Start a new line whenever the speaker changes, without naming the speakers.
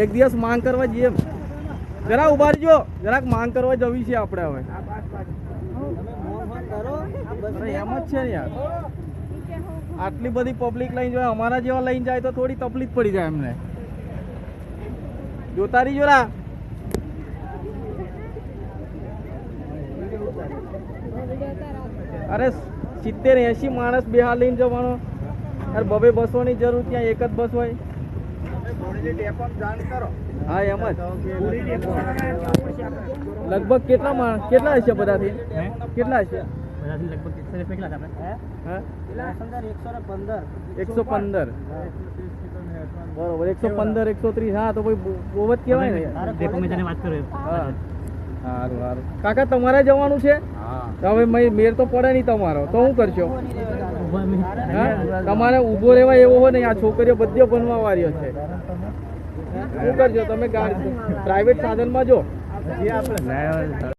એક દિવસ માંગ કરવા જઈએ. જરા ઊભા રહેજો. જરાક માંગ કરવા જવી છે આપણે હવે. એમ જ છે યાર. આટલી બધી પબ્લિક લઈને જોઈએ અમારા જેવા લઈને જાય તો થોડી તકલીફ પડી જાય એમને. જોતા રહી જોરા અરે, સિત્તેર એસી માણસ બિહાર લઈને જવાનો. અરે બબે બસોની જરૂર ત્યાં એક જ બસ હોય. હા એમ જ. લગભગ કેટલા માણસ કેટલા હશે બધાથી? કેટલા હશે? એકસો પંદર. બરોબર એકસો પંદર એકસો ત્રીસ. હા તો ભાઈ બહુ જ કહેવાય ને. હા. સારું સારું. કાકા તમારે જવાનું છે? તો હવે મેર તો પડે નહીં તમારો. તો શું કરશો? તમારે ઊભો રહેવા એવો હોય ને આ છોકરીઓ બધે બનવા વાળીઓ છે. શું કરજો, તમે પ્રાઇવેટ સાધનમાં જો.